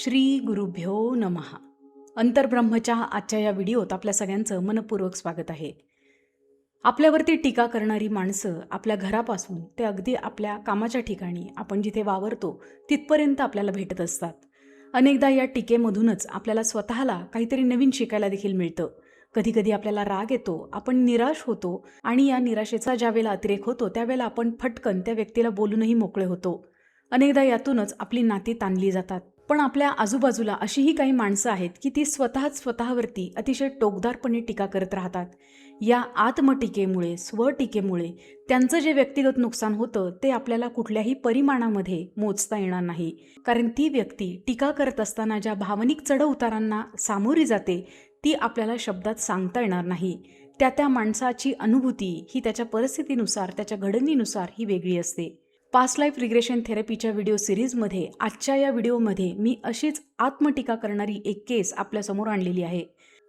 श्री गुरुभ्यो नमः. अंतर्ब्रह्मच्या आजच्या या व्हिडिओत आपल्या सगळ्यांचं मनपूर्वक स्वागत आहे. आपल्यावरती टीका करणारी माणसं आपल्या घरापासून ते अगदी आपल्या कामाच्या ठिकाणी आपण जिथे वावरतो तिथपर्यंत आपल्याला भेटत असतात. अनेकदा या टीकेमधूनच आपल्याला स्वतःला काहीतरी नवीन शिकायला देखील मिळतं. कधीकधी आपल्याला राग येतो आपण निराश होतो आणि या निराशेचा ज्यावेळेला अतिरेक होतो त्यावेळेला आपण फटकन त्या व्यक्तीला बोलूनही मोकळे होतो. अनेकदा यातूनच आपली नाती ताणली जातात. पण आपल्या आजूबाजूला अशीही काही माणसं आहेत की ती स्वतःच स्वतःवरती अतिशय टोकदारपणे टीका करत राहतात. या आत्मटीकेमुळे स्वटीकेमुळे त्यांचं जे व्यक्तिगत नुकसान होतं ते आपल्याला कुठल्याही परिमाणामध्ये मोजता येणार नाही. कारण ती व्यक्ती टीका करत असताना ज्या भावनिक चढउतारांना सामोरी जाते ती आपल्याला शब्दात सांगता येणार नाही. त्या त्या माणसाची अनुभूती ही त्याच्या परिस्थितीनुसार त्याच्या घडणीनुसार ही वेगळी असते. पास्ट लाईफ रिग्रेशन थेरपीच्या व्हिडिओ सिरीजमध्ये आजच्या या व्हिडिओमध्ये मी अशीच आत्मटीका करणारी एक केस आपल्यासमोर आणलेली आहे.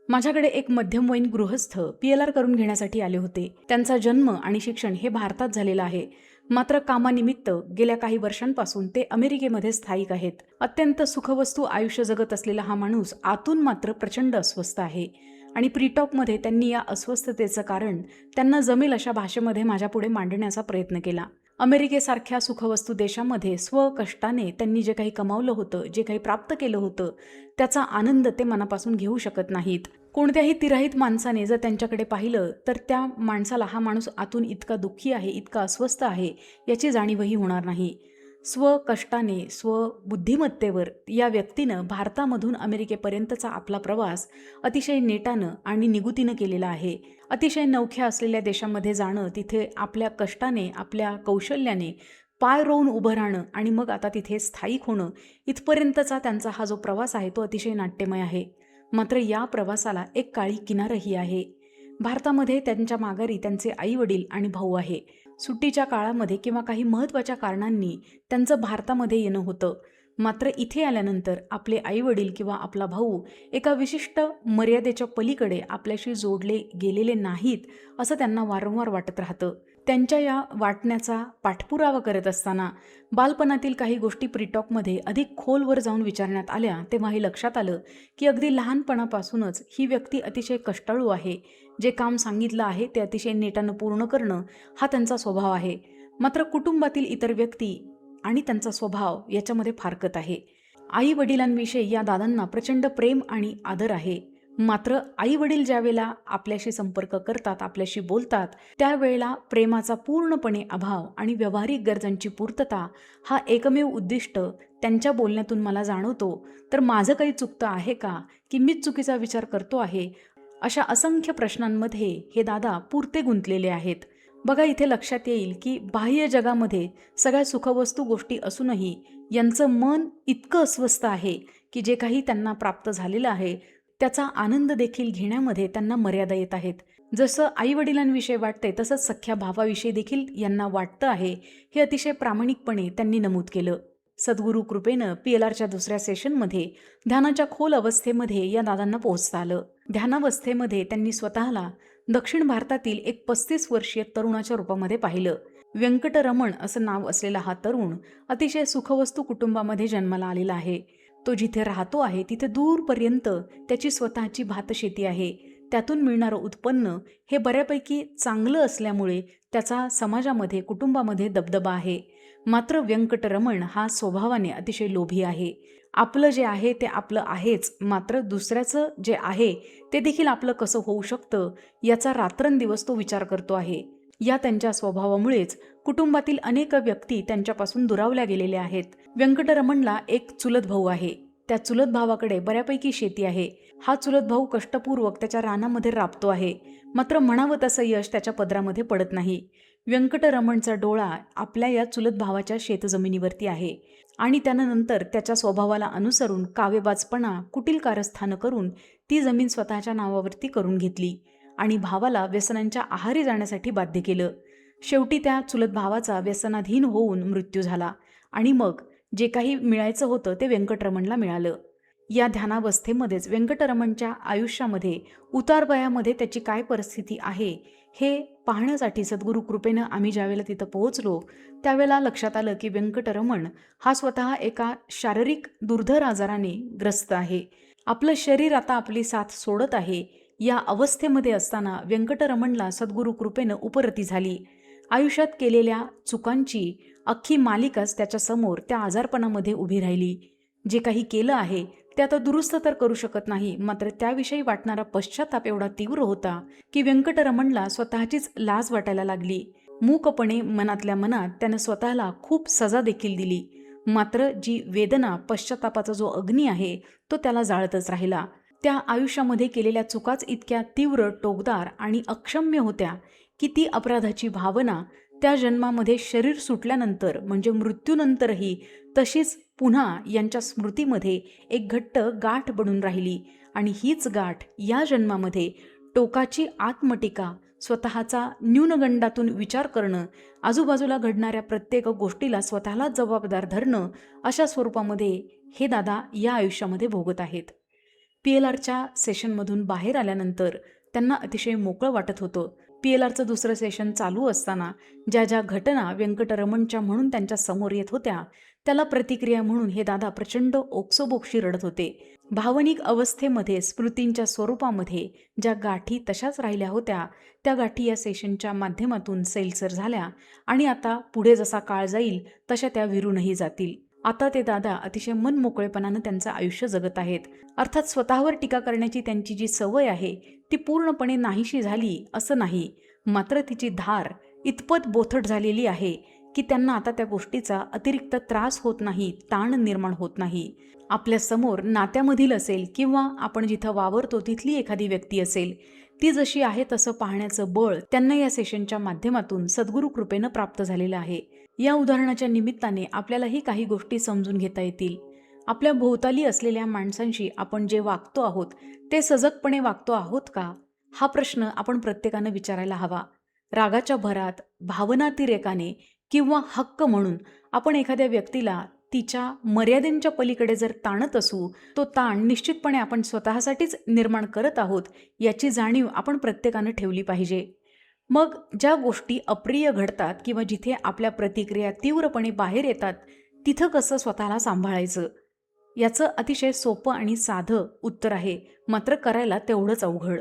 माझ्याकडे एक मध्यमवयीन गृहस्थ पी एल आर करून घेण्यासाठी आले होते. त्यांचा जन्म आणि शिक्षण हे भारतात झालेलं आहे. मात्र कामानिमित्त गेल्या काही वर्षांपासून ते अमेरिकेमध्ये स्थायिक आहेत. अत्यंत सुखवस्तू आयुष्य जगत असलेला हा माणूस आतून मात्र प्रचंड अस्वस्थ आहे. आणि प्रीटॉकमध्ये त्यांनी या अस्वस्थतेचं कारण त्यांना जमेल अशा भाषेमध्ये माझ्यापुढे मांडण्याचा प्रयत्न केला. अमेरिकेसारख्या सुखवस्तू देशामध्ये स्वकष्टाने त्यांनी जे काही कमावलं होतं जे काही प्राप्त केलं होतं त्याचा आनंद ते मनापासून घेऊ शकत नाहीत. कोणत्याही तिराहित माणसाने जर त्यांच्याकडे पाहिलं तर त्या माणसाला हा माणूस आतून इतका दुःखी आहे इतका अस्वस्थ आहे याची जाणीवही होणार नाही. स्वकष्टाने स्वबुद्धिमत्तेवर या व्यक्तीनं भारतामधून अमेरिकेपर्यंतचा आपला प्रवास अतिशय नेटानं आणि निगुतीनं केलेला आहे. अतिशय नवख्या असलेल्या देशामध्ये जाणं तिथे आपल्या कष्टाने आपल्या कौशल्याने पाय रोवून उभं राहणं आणि मग आता तिथे स्थायिक होणं इथपर्यंतचा त्यांचा हा जो प्रवास आहे तो अतिशय नाट्यमय आहे. मात्र या प्रवासाला एक काळी किनारही आहे. भारतामध्ये त्यांच्या माघारी त्यांचे आई वडील आणि भाऊ आहे. सुट्टीच्या काळामध्ये किंवा काही महत्त्वाच्या कारणांनी त्यांचं भारतामध्ये येणं होतं. मात्र इथे आल्यानंतर आपले आई वडील किंवा आपला भाऊ एका विशिष्ट मर्यादेच्या पलीकडे आपल्याशी जोडले गेलेले नाहीत असं त्यांना वारंवार वाटत राहतं. त्यांच्या या वाटण्याचा पाठपुरावा करत असताना बालपणातील काही गोष्टी प्रिटॉकमध्ये अधिक खोलवर जाऊन विचारण्यात आल्या तेव्हा हे लक्षात आलं की अगदी लहानपणापासूनच ही व्यक्ती अतिशय कष्टाळू आहे. जे काम सांगितलं आहे ते अतिशय नेटानं पूर्ण करणं हा त्यांचा स्वभाव आहे. मात्र कुटुंबातील इतर व्यक्ती आणि त्यांचा स्वभाव याच्यामध्ये फारकत आहे. आई वडिलांविषयी या दादांना प्रचंड प्रेम आणि आदर आहे. मात्र आई वडील ज्यावेळेला आपल्याशी संपर्क करतात आपल्याशी बोलतात त्यावेळेला प्रेमाचा पूर्णपणे अभाव आणि व्यावहारिक गरजांची पूर्तता हा एकमेव उद्दिष्ट त्यांच्या बोलण्यातून मला जाणवतो. तर माझं काही चुकतं आहे का? की मीच चुकीचा विचार करतो आहे? अशा असंख्य प्रश्नांमध्ये हे दादा पुरते गुंतलेले आहेत. बघा इथे लक्षात येईल की बाह्य जगामध्ये सगळ्या सुखवस्तू गोष्टी असूनही यांचं मन इतकं अस्वस्थ आहे की जे काही त्यांना प्राप्त झालेलं आहे त्याचा आनंद देखील घेण्यामध्ये त्यांना मर्यादा येत आहेत. जसं आई वडिलांविषयी वाटते तसंच सख्या भावाविषयी देखील यांना वाटतं आहे हे अतिशय प्रामाणिकपणे त्यांनी नमूद केलं. सद्गुरू कृपेनं पी एल आरच्या दुसऱ्या सेशनमध्ये ध्यानाच्या खोल अवस्थेमध्ये या दादांना पोहोचता आलं ध्यानावस्थेमध्ये त्यांनी स्वतःला दक्षिण भारतातील एक पस्तीस वर्षीय तरुणाच्या रूपामध्ये पाहिलं. व्यंकटरमण असं नाव असलेला हा तरुण अतिशय सुखवस्तू कुटुंबामध्ये जन्माला आलेला आहे. तो जिथे राहतो आहे तिथे दूरपर्यंत त्याची स्वतःची भातशेती आहे. त्यातून मिळणारं उत्पन्न हे बऱ्यापैकी चांगलं असल्यामुळे त्याचा समाजामध्ये कुटुंबामध्ये दबदबा आहे. मात्र व्यंकटरमण हा स्वभावाने अतिशय लोभी आहे. आपलं जे आहे ते आपलं आहेच. मात्र दुसऱ्याचं जे आहे ते देखील आपलं कसं होऊ शकतं याचा रात्रंदिवस तो विचार करतो आहे. या त्यांच्या स्वभावामुळेच कुटुंबातील अनेक व्यक्ती त्यांच्यापासून दुरावल्या गेलेल्या आहेत. व्यंकटरमणला एक चुलत भाऊ आहे. त्या चुलत भावाकडे बऱ्यापैकी शेती आहे. हा चुलत भाऊ कष्टपूर्वक त्याच्या रानामध्ये राबतो आहे. मात्र म्हणावं तसं यश त्याच्या पदरामध्ये पडत नाही. व्यंकटरमणचा डोळा आपल्या या चुलत भावाच्या शेतजमिनीवरती आहे. आणि त्यानं नंतर त्याच्या स्वभावाला अनुसरून कावेबाजपणा कुटील कारस्थानं करून ती जमीन स्वतःच्या नावावरती करून घेतली आणि भावाला व्यसनांच्या आहारी जाण्यासाठी बाध्य केलं. शेवटी त्या चुलत भावाचा व्यसनाधीन होऊन मृत्यू झाला आणि मग जे काही मिळायचं होतं ते व्यंकटरमणला मिळालं. या ध्यानावस्थेमध्येच व्यंकटरमणच्या आयुष्यामध्ये उतारवयामध्ये त्याची काय परिस्थिती आहे हे पाहण्यासाठी सद्गुरू कृपेनं आम्ही ज्यावेळेला तिथं पोहोचलो त्यावेळेला लक्षात आलं की व्यंकटरमण हा स्वतः एका शारीरिक दुर्धर आजाराने ग्रस्त आहे. आपलं शरीर आता आपली साथ सोडत आहे. या अवस्थेमध्ये असताना व्यंकटरमणला सद्गुरू कृपेनं उपरती झाली. आयुष्यात केलेल्या चुकांची अख्खी मालिकाच त्याच्यासमोर त्या आजारपणामध्ये उभी राहिली. जे काही केलं आहे ते आता दुरुस्त तर करू शकत नाही मात्र त्याविषयी वाटणारा पश्चाताप एवढा तीव्र होता की व्यंकटरमणला स्वतःचीच लाज वाटायला लागली. मूकपणे मनातल्या मनात त्यानं स्वतःला खूप सजा देखील दिली. मात्र जी वेदना पश्चातापाचा जो अग्नी आहे तो त्याला जाळतच राहिला. त्या आयुष्यामध्ये केलेल्या चुकाच इतक्या तीव्र टोकदार आणि अक्षम्य होत्या किती अपराधाची भावना त्या जन्मामध्ये शरीर सुटल्यानंतर म्हणजे मृत्यूनंतरही तशीच पुन्हा यांच्या स्मृतीमध्ये एक घट्ट गाठ बनून राहिली. आणि हीच गाठ या जन्मामध्ये टोकाची आत्मटिका स्वतःचा न्यूनगंडातून विचार करणं आजूबाजूला घडणाऱ्या प्रत्येक गोष्टीला स्वतःला जबाबदार धरणं अशा स्वरूपामध्ये हे दादा या आयुष्यामध्ये भोगत आहेत. पी एल आरच्या सेशनमधून बाहेर आल्यानंतर त्यांना अतिशय मोकळं वाटत होतं. पी एल आरचं दुसरं सेशन चालू असताना ज्या ज्या घटना व्यंकटरमणच्या म्हणून त्यांच्यासमोर येत होत्या त्याला प्रतिक्रिया म्हणून हे दादा प्रचंड ओक्सोबोक्शी रडत होते. भावनिक अवस्थेमध्ये स्मृतींच्या स्वरूपामध्ये ज्या गाठी तशाच राहिल्या होत्या त्या गाठी या सेशनच्या माध्यमातून सैलसर झाल्या आणि आता पुढे जसा काळ जाईल तशा त्या विरूनही जातील. आता ते दादा अतिशय मनमोकळेपणानं त्यांचं आयुष्य जगत आहेत. अर्थात स्वतःवर टीका करण्याची त्यांची जी सवय आहे ती पूर्णपणे नाहीशी झाली असं नाही. मात्र तिची धार इतपत बोथट झालेली आहे की त्यांना आता त्या गोष्टीचा अतिरिक्त त्रास होत नाही ताण निर्माण होत नाही. आपल्यासमोर नात्यामधील असेल किंवा आपण जिथं वावरतो तिथली एखादी व्यक्ती असेल ती जशी आहे तसं पाहण्याचं बळ त्यांना या सेशनच्या माध्यमातून सद्गुरू कृपेनं प्राप्त झालेलं आहे. या उदाहरणाच्या निमित्ताने आपल्यालाही काही गोष्टी समजून घेता येतील. आपल्या भोवताली असलेल्या माणसांशी आपण जे वागतो आहोत ते सजगपणे वागतो आहोत का? हा प्रश्न आपण प्रत्येकानं विचारायला हवा. रागाच्या भरात भावनातिरेकाने किंवा हक्क म्हणून आपण एखाद्या व्यक्तीला तिच्या मर्यादेंच्या पलीकडे जर ताणत असू तो ताण निश्चितपणे आपण स्वतःसाठीच निर्माण करत आहोत याची जाणीव आपण प्रत्येकानं ठेवली पाहिजे. मग ज्या गोष्टी अप्रिय घडतात किंवा जिथे आपल्या प्रतिक्रिया तीव्रपणे बाहेर येतात तिथं कसं स्वतःला सांभाळायचं? याचं अतिशय सोपं आणि साधं उत्तर आहे. मात्र करायला तेवढंच अवघड.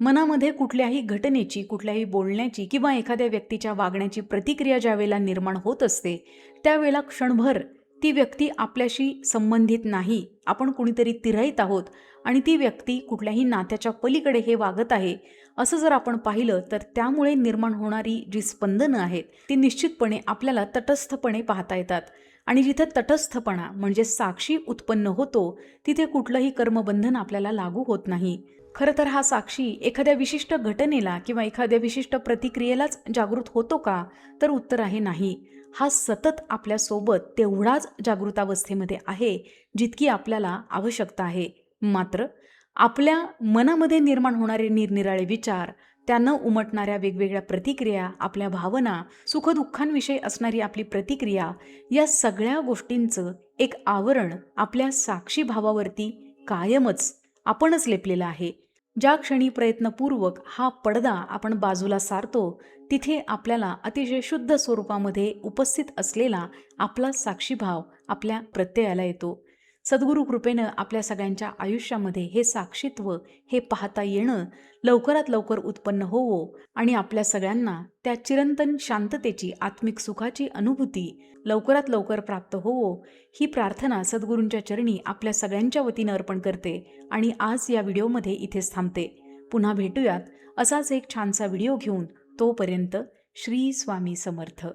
मनामध्ये कुठल्याही घटनेची कुठल्याही बोलण्याची किंवा एखाद्या व्यक्तीच्या वागण्याची प्रतिक्रिया ज्यावेळेला निर्माण होत असते त्यावेळेला क्षणभर ती व्यक्ती आपल्याशी संबंधित नाही. आपण कुणीतरी तिराईत आहोत आणि ती व्यक्ती कुठल्याही नात्याच्या पलीकडे हे वागत आहे. असं जर आपण पाहिलं तर त्यामुळे निर्माण होणारी जी स्पंदनं आहेत ती निश्चितपणे आपल्याला तटस्थपणे पाहता येतात. आणि जिथे तटस्थपणा म्हणजे साक्षी उत्पन्न होतो तिथे कुठलंही कर्मबंधन आपल्याला लागू होत नाही. खरं तर हा साक्षी एखाद्या विशिष्ट घटनेला किंवा एखाद्या विशिष्ट प्रतिक्रियेलाच जागृत होतो का? तर उत्तर आहे नाही. हा सतत आपल्यासोबत तेवढाच जागृतावस्थेमध्ये आहे जितकी आपल्याला आवश्यकता आहे. मात्र आपल्या मनामध्ये निर्माण होणारे निरनिराळे विचार त्यानं उमटणाऱ्या वेगवेगळ्या प्रतिक्रिया आपल्या भावना सुखदुःखांविषयी असणारी आपली प्रतिक्रिया या सगळ्या गोष्टींचं एक आवरण आपल्या साक्षी भावावरती कायमच आपणच लेपलेला आहे. ज्या क्षणी प्रयत्नपूर्वक हा पडदा आपण बाजूला सारतो तिथे आपल्याला अतिशय शुद्ध स्वरूपामध्ये उपस्थित असलेला आपला साक्षीभाव आपल्या प्रत्ययाला येतो. सद्गुरू कृपेनं आपल्या सगळ्यांच्या आयुष्यामध्ये हे साक्षीत्व हे पाहता येणं लवकरात लवकर उत्पन्न होवो आणि आपल्या सगळ्यांना त्या चिरंतन शांततेची आत्मिक सुखाची अनुभूती लवकरात लवकर प्राप्त होवो. ही प्रार्थना सद्गुरूंच्या चरणी आपल्या सगळ्यांच्या वतीनं अर्पण करते आणि आज या व्हिडिओमध्ये इथेच थांबते. पुन्हा भेटूयात असाच एक छानसा व्हिडिओ घेऊन. तोपर्यंत श्री स्वामी समर्थ.